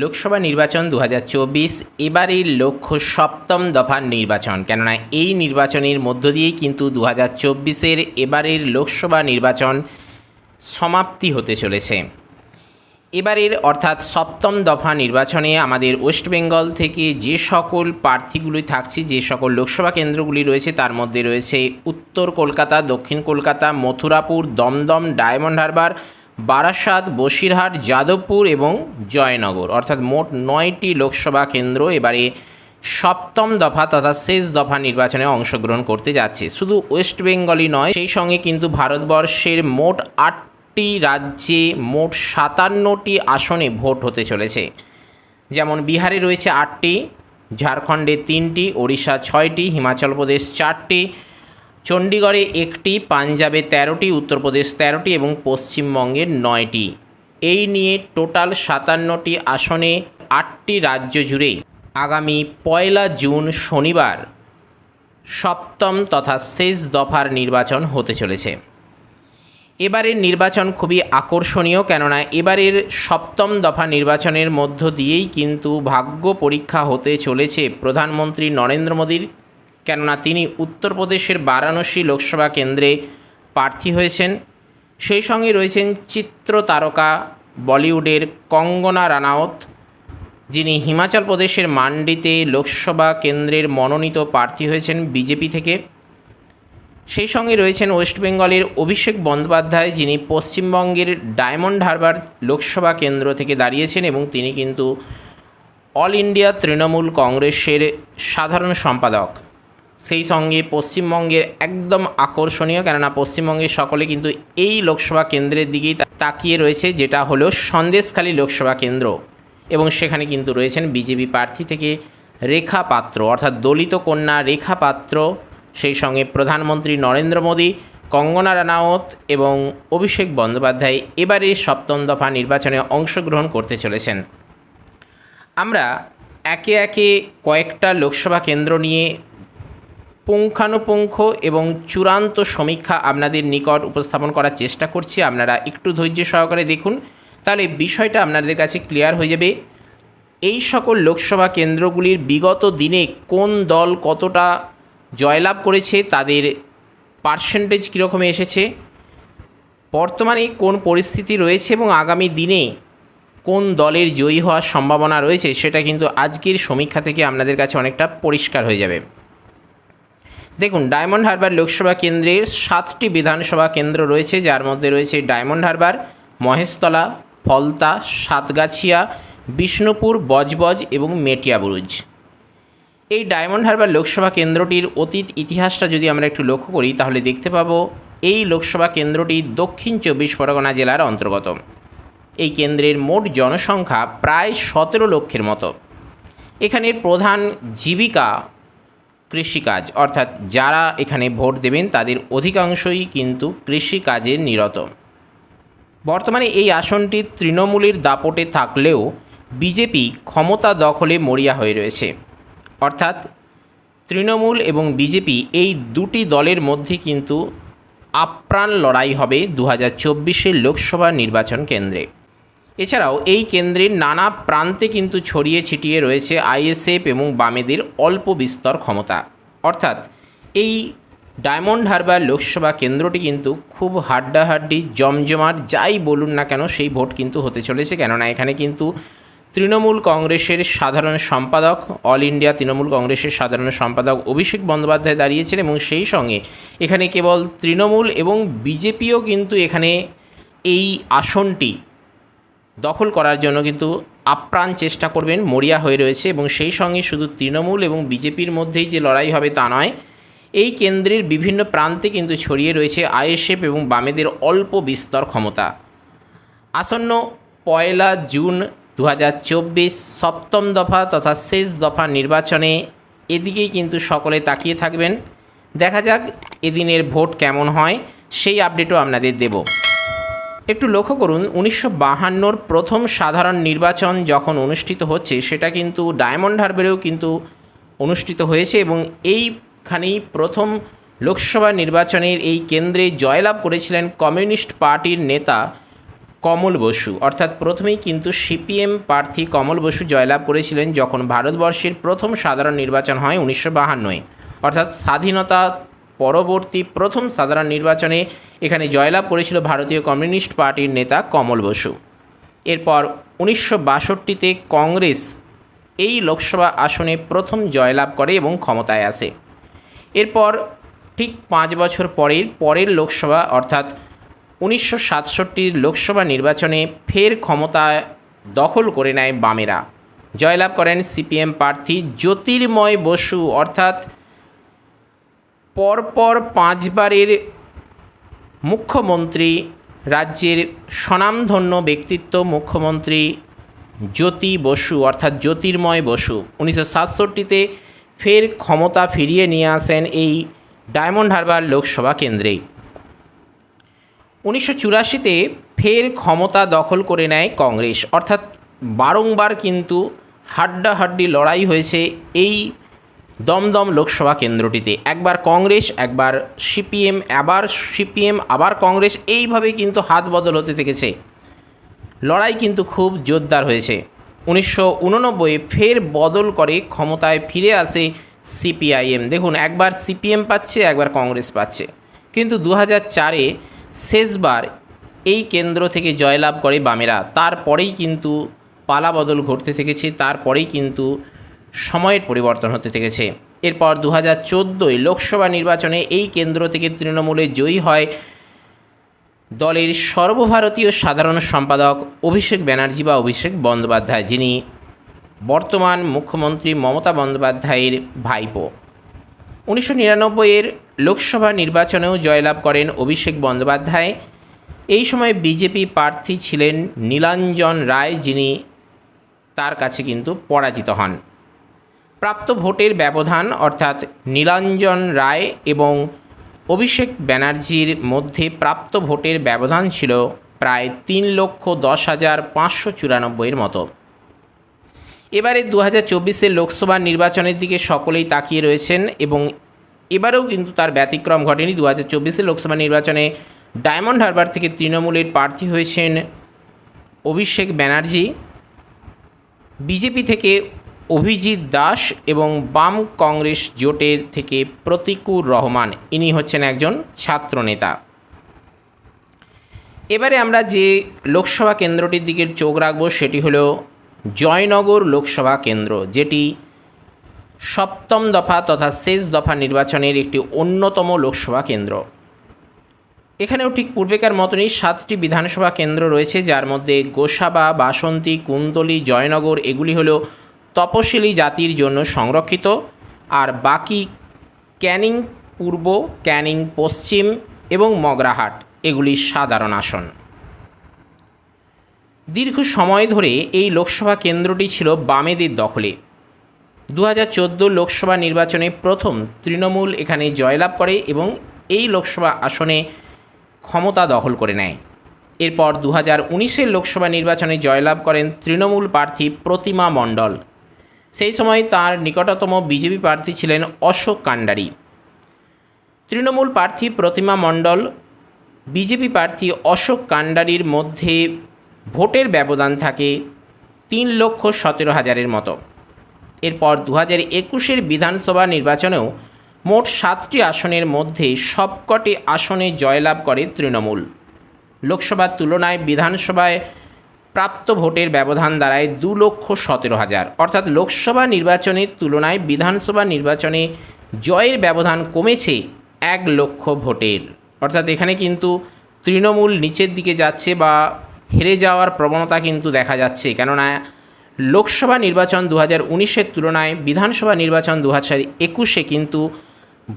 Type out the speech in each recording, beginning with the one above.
লোকসভা নির্বাচন দু হাজার চব্বিশ এবারের লক্ষ্য সপ্তম দফার নির্বাচন। কেননা এই নির্বাচনের মধ্য দিয়েই কিন্তু দু হাজার এবারের লোকসভা নির্বাচন সমাপ্তি হতে চলেছে। এবারের অর্থাৎ সপ্তম দফা নির্বাচনে আমাদের ওয়েস্ট বেঙ্গল থেকে যে সকল প্রার্থীগুলি থাকছে, যে সকল লোকসভা কেন্দ্রগুলি রয়েছে, তার মধ্যে রয়েছে উত্তর কলকাতা, দক্ষিণ কলকাতা, মথুরাপুর, দমদম, ডায়মন্ড হারবার বারাসাত, বসিরহাট, যাদবপুর এবং জয়নগর। অর্থাৎ মোট নয়টি লোকসভা কেন্দ্র এবারে সপ্তম দফা তথা শেষ দফা নির্বাচনে অংশগ্রহণ করতে যাচ্ছে। শুধু ওয়েস্ট বেঙ্গলই নয়, সেই সঙ্গে কিন্তু ভারতবর্ষের মোট আটটি রাজ্যে মোট সাতান্নটি আসনে ভোট হতে চলেছে। যেমন বিহারে রয়েছে আটটি, ঝাড়খণ্ডে তিনটি, ওড়িশা ছয়টি, হিমাচল প্রদেশ চারটি চণ্ডীগড়ে একটি, পাঞ্জাবে তেরোটি, উত্তরপ্রদেশ তেরোটি এবং পশ্চিমবঙ্গের নয়টি। এই নিয়ে টোটাল সাতান্নটি আসনে আটটি রাজ্য জুড়ে আগামী পয়লা জুন শনিবার সপ্তম তথা শেষ দফার নির্বাচন হতে চলেছে। এবারের নির্বাচন খুবই আকর্ষণীয় কেননা এবারের সপ্তম দফা নির্বাচনের মধ্য দিয়েই কিন্তু ভাগ্য পরীক্ষা হতে চলেছে প্রধানমন্ত্রী নরেন্দ্র মোদীর। কেননা তিনি উত্তরপ্রদেশের বারাণসী লোকসভা কেন্দ্রে প্রার্থী হয়েছেন। সেই সঙ্গে রয়েছেন চিত্র তারকা বলিউডের কঙ্গনা রানাওত যিনি হিমাচল প্রদেশের মান্ডিতে লোকসভা কেন্দ্রের মনোনীত প্রার্থী হয়েছেন বিজেপি থেকে। সেই সঙ্গে রয়েছেন ওয়েস্ট বেঙ্গলের অভিষেক বন্দ্যোপাধ্যায়, যিনি পশ্চিমবঙ্গের ডায়মন্ড হারবার লোকসভা কেন্দ্র থেকে দাঁড়িয়েছেন এবং তিনি কিন্তু অল ইন্ডিয়া তৃণমূল কংগ্রেসের সাধারণ সম্পাদক। সেই সঙ্গে পশ্চিমবঙ্গের একদম আকর্ষণীয়, কেননা পশ্চিমবঙ্গের সকলে কিন্তু এই লোকসভা কেন্দ্রের দিকেই তাকিয়ে রয়েছে, যেটা হলো সন্দেশখালী লোকসভা কেন্দ্র। এবং সেখানে কিন্তু রয়েছেন বিজেপি প্রার্থী থেকে রেখা পাত্র, অর্থাৎ দলিত কন্যা রেখা পাত্র, সেই সঙ্গে প্রধানমন্ত্রী নরেন্দ্র মোদী, কঙ্গনা রানাওত এবং অভিষেক বন্দ্যোপাধ্যায় এবারে সপ্তম দফা নির্বাচনে অংশগ্রহণ করতে চলেছেন। আমরা একে একে কয়েকটা লোকসভা কেন্দ্র নিয়ে পুঙ্খানুপুঙ্খ এবং চূড়ান্ত সমীক্ষা আপনাদের নিকট উপস্থাপন করার চেষ্টা করছি। আপনারা একটু ধৈর্য সহকারে দেখুন। তাহলে বিষয়টা আপনাদের কাছে ক্লিয়ার হয়ে যাবে। এই সকল লোকসভা কেন্দ্রগুলির বিগত দিনে কোন দল কতটা জয়লাভ করেছে, তাদের পার্সেন্টেজ কীরকম এসেছে, বর্তমানে কোন পরিস্থিতি রয়েছে এবং আগামী দিনে কোন দলের জয়ী হওয়ার সম্ভাবনা রয়েছে, সেটা কিন্তু আজকের সমীক্ষা থেকে আপনাদের কাছে অনেকটা পরিষ্কার হয়ে যাবে। দেখুন, ডায়মন্ড হারবার লোকসভা কেন্দ্রের সাতটি বিধানসভা কেন্দ্র রয়েছে, যার মধ্যে রয়েছে ডায়মন্ড হারবার, মহেশতলা, ফলতা, সাতগাছিয়া, বিষ্ণুপুর, বজবজ এবং মেটিয়াবুরুজ এই ডায়মন্ড হারবার লোকসভা কেন্দ্রটির অতীত ইতিহাসটা যদি আমরা একটু লক্ষ্য করি, তাহলে দেখতে পাবো এই লোকসভা কেন্দ্রটি দক্ষিণ চব্বিশ পরগনা জেলার অন্তর্গত। এই কেন্দ্রের মোট জনসংখ্যা প্রায় সতেরো লক্ষের মতো। এখানের প্রধান জীবিকা কৃষিকাজ। অর্থাৎ যারা এখানে ভোট দেবেন, তাদের অধিকাংশই কিন্তু কৃষিকাজে নিরত। বর্তমানে এই আসনটি তৃণমূলের দাপটে থাকলেও বিজেপি ক্ষমতা দখলে মরিয়া হয়ে রয়েছে। অর্থাৎ তৃণমূল এবং বিজেপি এই দুটি দলের মধ্যে কিন্তু আপ্রাণ লড়াই হবে দু হাজার লোকসভা নির্বাচন কেন্দ্রে। এছাড়াও এই কেন্দ্রের নানা প্রান্তে কিন্তু ছড়িয়ে ছিটিয়ে রয়েছে আইএসএফ এবং বামেদের অল্প বিস্তর ক্ষমতা। অর্থাৎ এই ডায়মন্ড হারবার লোকসভা কেন্দ্রটি কিন্তু খুব হাড্ডাহাড্ডি, জমজমাট, যাই বলুন না কেন সেই ভোট কিন্তু হতে চলেছে। কেননা এখানে কিন্তু তৃণমূল কংগ্রেসের সাধারণ সম্পাদক, অল ইন্ডিয়া তৃণমূল কংগ্রেসের সাধারণ সম্পাদক অভিষেক বন্দ্যোপাধ্যায় দাঁড়িয়েছেন এবং সেই সঙ্গে এখানে কেবল তৃণমূল এবং বিজেপিও কিন্তু এখানে এই আসনটি দখল করার জন্য কিন্তু আপ্রাণ চেষ্টা করবেন মরিয়া হয়ে রয়েছে এবং সেই সঙ্গে শুধু তৃণমূল এবং বিজেপির মধ্যেই যে লড়াই হবে তা নয়, এই কেন্দ্রের বিভিন্ন প্রান্তে কিন্তু ছড়িয়ে রয়েছে আইএসএফ এবং বামেদের অল্প বিস্তর ক্ষমতা। আসন্ন পয়লা জুন দু হাজার চব্বিশ সপ্তম দফা তথা শেষ দফা নির্বাচনে এদিকেই কিন্তু সকলে তাকিয়ে থাকবেন। দেখা যাক এদিনের ভোট কেমন হয়, সেই আপডেটও আপনাদের দেবো। একটু লক্ষ্য করুন, উনিশশো বাহান্নর প্রথম সাধারণ নির্বাচন যখন অনুষ্ঠিত হচ্ছে, সেটা কিন্তু ডায়মন্ড হারবারেও কিন্তু অনুষ্ঠিত হয়েছে এবং এইখানেই প্রথম লোকসভা নির্বাচনের এই কেন্দ্রে জয়লাভ করেছিলেন কমিউনিস্ট পার্টির নেতা কমল বসু। অর্থাৎ প্রথমেই কিন্তু সিপিএম প্রার্থী কমল বসু জয়লাভ করেছিলেন যখন ভারতবর্ষের প্রথম সাধারণ নির্বাচন হয় উনিশশো বাহান্নয়। অর্থাৎ স্বাধীনতা পরবর্তী প্রথম সাধারণ নির্বাচনে এখানে জয়লাভ করেছিল ভারতীয় কমিউনিস্ট পার্টির নেতা কমল বসু। এরপর উনিশশো বাষট্টিতে কংগ্রেস এই লোকসভা আসনে প্রথম জয়লাভ করে এবং ক্ষমতায় আসে। এরপর ঠিক পাঁচ বছর পরের পরের লোকসভা, অর্থাৎ উনিশশো সাতষট্টির লোকসভা নির্বাচনে ফের ক্ষমতা দখল করে নেয় বামেরা। জয়লাভ করেন সিপিএম প্রার্থী জ্যোতির্ময় বসু, অর্থাৎ পরপর পাঁচবারের মুখ্যমন্ত্রী, রাজ্যের স্বনামধন্য ব্যক্তিত্ব মুখ্যমন্ত্রী জ্যোতি বসু, অর্থাৎ জ্যোতির্ময় বসু, উনিশশো সাতষট্টিতে ফের ক্ষমতা ফিরিয়ে নিয়ে আসেন এই ডায়মন্ড হারবার লোকসভা কেন্দ্রে উনিশশো চুরাশিতে ফের ক্ষমতা দখল করে নেয় কংগ্রেস, অর্থাৎ বারংবার কিন্তু হাড্ডাহাড্ডি লড়াই হয়েছে এই দমদম লোকসভা কেন্দ্রটিতে। একবার কংগ্রেস, একবার সিপিএম, আবার সিপিএম, আবার কংগ্রেস এইভাবে কিন্তু হাত বদল হতে থেকেছে। লড়াই কিন্তু খুব জোরদার হয়েছে। উনিশশো উননব্বই ফের বদল করে ক্ষমতায় ফিরে আসে সিপিআইএম। দেখুন, একবার সিপিএম পাচ্ছে, একবার কংগ্রেস পাচ্ছে। কিন্তু দু চারে শেষবার এই কেন্দ্র থেকে জয়লাভ করে বামেরা। তারপরেই কিন্তু পালা বদল ঘটতে থেকেছে, তারপরেই কিন্তু সময়ের পরিবর্তন হতে থেকেছে। এরপর দু হাজার চোদ্দোয় লোকসভা নির্বাচনে এই কেন্দ্র থেকে তৃণমূলে জয়ী হয় দলের সর্বভারতীয় সাধারণ সম্পাদক অভিষেক ব্যানার্জি বা অভিষেক বন্দ্যোপাধ্যায়, যিনি বর্তমান মুখ্যমন্ত্রী মমতা বন্দ্যোপাধ্যায়ের ভাইপো। উনিশশো নিরানব্বইয়ের লোকসভা নির্বাচনেও জয়লাভ করেন অভিষেক বন্দ্যোপাধ্যায়। এই সময় বিজেপি প্রার্থী ছিলেন নীলাঞ্জন রায়, যিনি তার কাছে কিন্তু পরাজিত হন। প্রাপ্ত ভোটের ব্যবধান, অর্থাৎ নীলাঞ্জন রায় এবং অভিষেক ব্যানার্জির মধ্যে প্রাপ্ত ভোটের ব্যবধান ছিল প্রায় তিন লক্ষ দশ হাজার পাঁচশো চুরানব্বইয়ের মতো। এবারে দু হাজার চব্বিশের লোকসভা নির্বাচনের দিকে সকলেই তাকিয়ে রয়েছেন এবং এবারেও কিন্তু তার ব্যতিক্রম ঘটেনি। দু হাজার চব্বিশের লোকসভা নির্বাচনে ডায়মন্ড হারবার থেকে তৃণমূলের প্রার্থী হয়েছেন অভিষেক ব্যানার্জি। বিজেপি থেকে অভিজিৎ দাস এবং বাম কংগ্রেস জোটের থেকে প্রতিকুর রহমান। ইনি হচ্ছেন একজন ছাত্রনেতা। এবারে আমরা যে লোকসভা কেন্দ্রটির দিকে চোখ রাখব, সেটি হলো জয়নগর লোকসভা কেন্দ্র, যেটি সপ্তম দফা তথা শেষ দফা নির্বাচনের একটি অন্যতম লোকসভা কেন্দ্র। এখানেও ঠিক পূর্বেকার মতনই সাতটি বিধানসভা কেন্দ্র রয়েছে, যার মধ্যে গোসাবা, বাসন্তী কুন্দলি জয়নগর, এগুলি হলো তপশিলি জাতির জন্য সংরক্ষিত, আর বাকি ক্যানিং পূর্ব, ক্যানিং পশ্চিম এবং মগরাহাট, এগুলি সাধারণ আসন। দীর্ঘ সময় ধরে এই লোকসভা কেন্দ্রটি ছিল বামেদের দখলে। দু হাজার চোদ্দ লোকসভা নির্বাচনে প্রথম তৃণমূল এখানে জয়লাভ করে এবং এই লোকসভা আসনে ক্ষমতা দখল করে নেয়। এরপর দু হাজার লোকসভা নির্বাচনে জয়লাভ করেন তৃণমূল প্রার্থী প্রতিমা মণ্ডল। সেই সময় তার নিকটতম বিজেপি প্রার্থী ছিলেন অশোক কান্ডারি। তৃণমূল প্রার্থী প্রতিমা মণ্ডল, বিজেপি প্রার্থী অশোক কান্ডারির মধ্যে ভোটের ব্যবধান থাকে তিন লক্ষ সতেরো হাজারের মতো। এরপর দু হাজার একুশের বিধানসভা নির্বাচনেও মোট সাতটি আসনের মধ্যে সবকটি আসনে জয়লাভ করে তৃণমূল। লোকসভার তুলনায় বিধানসভায় প্রাপ্ত ভোটের ব্যবধান দাঁড়ায় দু লক্ষ সতেরো হাজার। অর্থাৎ লোকসভা নির্বাচনের তুলনায় বিধানসভা নির্বাচনে জয়ের ব্যবধান কমেছে এক লক্ষ ভোটের। অর্থাৎ এখানে কিন্তু তৃণমূল নিচের দিকে যাচ্ছে বা হেরে যাওয়ার প্রবণতা কিন্তু দেখা যাচ্ছে। কেননা লোকসভা নির্বাচন দু হাজার উনিশের তুলনায় বিধানসভা নির্বাচন দু হাজার একুশে কিন্তু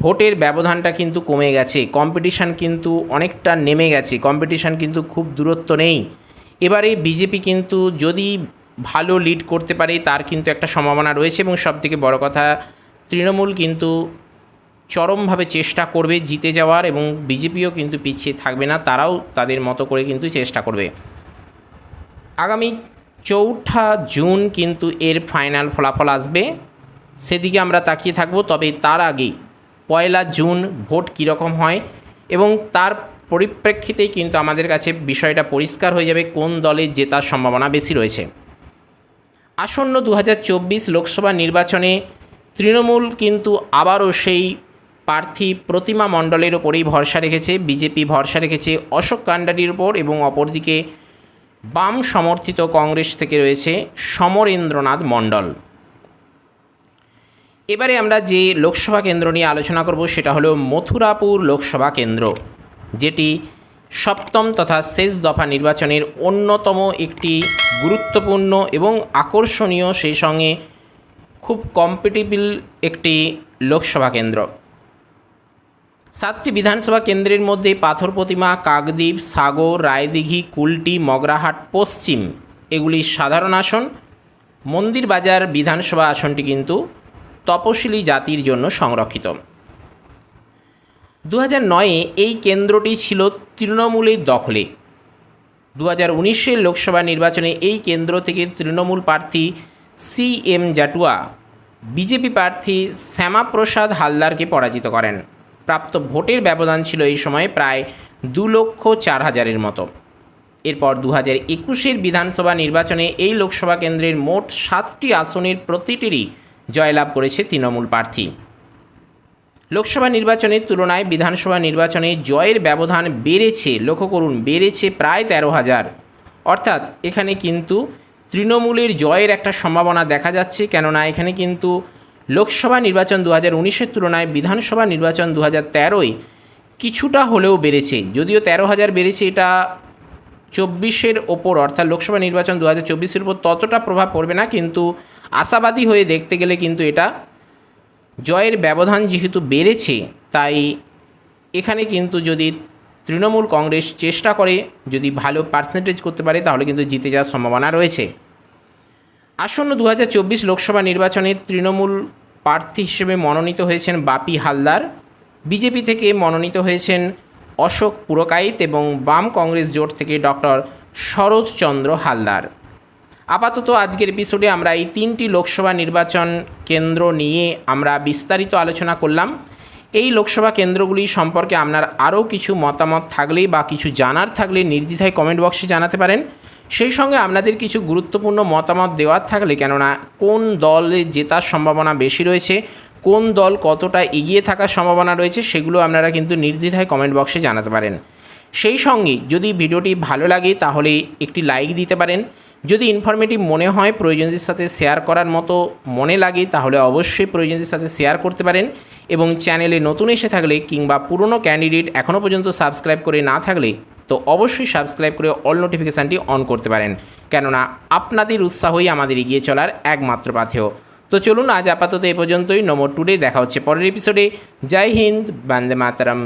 ভোটের ব্যবধানটা কিন্তু কমে গেছে। কম্পিটিশান কিন্তু অনেকটা নেমে গেছে। কম্পিটিশান কিন্তু খুব দূরত্ব নেই। এবারে বিজেপি কিন্তু যদি ভালো লিড করতে পারে, তার কিন্তু একটা সম্ভাবনা রয়েছে এবং সবথেকে বড় কথা, তৃণমূল কিন্তু চরমভাবে চেষ্টা করবে জিতে যাওয়ার এবং বিজেপিও কিন্তু পিছিয়ে থাকবে না, তারাও তাদের মতো করে কিন্তু চেষ্টা করবে। আগামী চৌঠা জুন কিন্তু এর ফাইনাল ফলাফল আসবে। সেদিকে আমরা তাকিয়ে থাকব, তবে তার আগে পয়লা জুন ভোট কীরকম হয় এবং তার পরিপ্রেক্ষিতেই কিন্তু আমাদের কাছে বিষয়টা পরিষ্কার হয়ে যাবে কোন দলে জেতার সম্ভাবনা বেশি রয়েছে। আসন্ন দু হাজার চব্বিশ লোকসভা নির্বাচনে তৃণমূল কিন্তু আবারও সেই প্রার্থী প্রতিমা মণ্ডলের ওপরেই ভরসা রেখেছে, বিজেপি ভরসা রেখেছে, অশোক কান্ডারির ওপর এবং অপরদিকে বাম সমর্থিত কংগ্রেস থেকে রয়েছে সমরেন্দ্রনাথ মণ্ডল। এবারে আমরা যে লোকসভা কেন্দ্র নিয়ে আলোচনা করব সেটা হলো মথুরাপুর লোকসভা কেন্দ্র। যেটি সপ্তম তথা শেষ দফা নির্বাচনের অন্যতম একটি গুরুত্বপূর্ণ এবং আকর্ষণীয় সেই সঙ্গে খুব কম্পিটিবল একটি লোকসভা কেন্দ্র। সাতটি বিধানসভা কেন্দ্রের মধ্যে পাথর প্রতিমা, কাকদ্বীপ, সাগর, রায়দিঘি, কুলটি, মগরাহাট, পশ্চিম, এগুলি সাধারণ আসন। মন্দির বাজার বিধানসভা আসনটি কিন্তু তপশিলি জাতির জন্য সংরক্ষিত। দু হাজার নয়ে এই কেন্দ্রটি ছিল তৃণমূলের দখলে। দু হাজার উনিশের লোকসভা নির্বাচনে এই কেন্দ্র থেকে তৃণমূল প্রার্থী সি এম জাটুয়া বিজেপি প্রার্থী শ্যামাপ্রসাদ হালদারকে পরাজিত করেন। প্রাপ্ত ভোটের ব্যবধান ছিল এই সময়ে প্রায় দু লক্ষ চার হাজারের মতো। এরপর দু হাজার একুশের বিধানসভা নির্বাচনে এই লোকসভা কেন্দ্রের মোট সাতটি আসনের প্রতিটিরই জয়লাভ করেছে তৃণমূল প্রার্থী। লোকসভা নির্বাচনের তুলনায় বিধানসভা নির্বাচনে জয়ের ব্যবধান বেড়েছে, লক্ষ্য করুন, বেড়েছে প্রায় তেরো হাজার। অর্থাৎ এখানে কিন্তু তৃণমূলের জয়ের একটা সম্ভাবনা দেখা যাচ্ছে, কেননা এখানে কিন্তু লোকসভা নির্বাচন দু হাজার উনিশের তুলনায় বিধানসভা নির্বাচন দু হাজার তেরোয় কিছুটা হলেও বেড়েছে। যদিও তেরো হাজার বেড়েছে, এটা চব্বিশের ওপর, অর্থাৎ লোকসভা নির্বাচন দু হাজার চব্বিশের উপর ততটা প্রভাব পড়বে না, কিন্তু আশাবাদী হয়ে দেখতে গেলে কিন্তু এটা জয়ের ব্যবধান যেহেতু বেড়েছে, তাই এখানে কিন্তু যদি তৃণমূল কংগ্রেস চেষ্টা করে, যদি ভালো পার্সেন্টেজ করতে পারে, তাহলে কিন্তু জিতে যাওয়ার সম্ভাবনা রয়েছে। আসন্ন দু হাজার চব্বিশ লোকসভা নির্বাচনে তৃণমূল প্রার্থী হিসেবে মনোনীত হয়েছেন বাপি হালদার। বিজেপি থেকে মনোনীত হয়েছেন অশোক পুরকাইত এবং বাম কংগ্রেস জোট থেকে ডক্টর শরৎচন্দ্র হালদার। আপাতত আজকের এপিসোডে আমরা এই তিনটি লোকসভা নির্বাচন কেন্দ্র নিয়ে আমরা বিস্তারিত আলোচনা করলাম। এই লোকসভা কেন্দ্রগুলি সম্পর্কে আপনার আরও কিছু মতামত থাকলে বা কিছু জানার থাকলে নির্দ্বিধায় কমেন্ট বক্সে জানাতে পারেন। সেই সঙ্গে আপনাদের কিছু গুরুত্বপূর্ণ মতামত দেওয়ার থাকলে কেননা কোন দলে জেতার সম্ভাবনা বেশি রয়েছে, কোন দল কতটা এগিয়ে থাকার সম্ভাবনা রয়েছে, সেগুলো আপনারা কিন্তু নির্দ্বিধায় কমেন্ট বক্সে জানাতে পারেন। সেই সঙ্গে যদি ভিডিওটি ভালো লাগে তাহলে একটি লাইক দিতে পারেন। যদি ইনফরমেটিভ মনে হয় প্রয়োজনদের সাথে শেয়ার করার মতো মনে লাগে, তাহলে অবশ্যই প্রয়োজনদের সাথে শেয়ার করতে পারেন এবং চ্যানেলে নতুন এসে থাকলে কিংবা পুরনো ক্যান্ডিডেট এখনও পর্যন্ত সাবস্ক্রাইব করে না থাকলে, তো অবশ্যই সাবস্ক্রাইব করে অল নোটিফিকেশানটি অন করতে পারেন। কেননা আপনাদের উৎসাহই আমাদের এগিয়ে চলার একমাত্র পাথেয়। তো চলুন আজ আপাতত এ পর্যন্তই। নমো টুডে দেখা হচ্ছে পরের এপিসোডে জয় হিন্দ। বন্দে মাতারাম।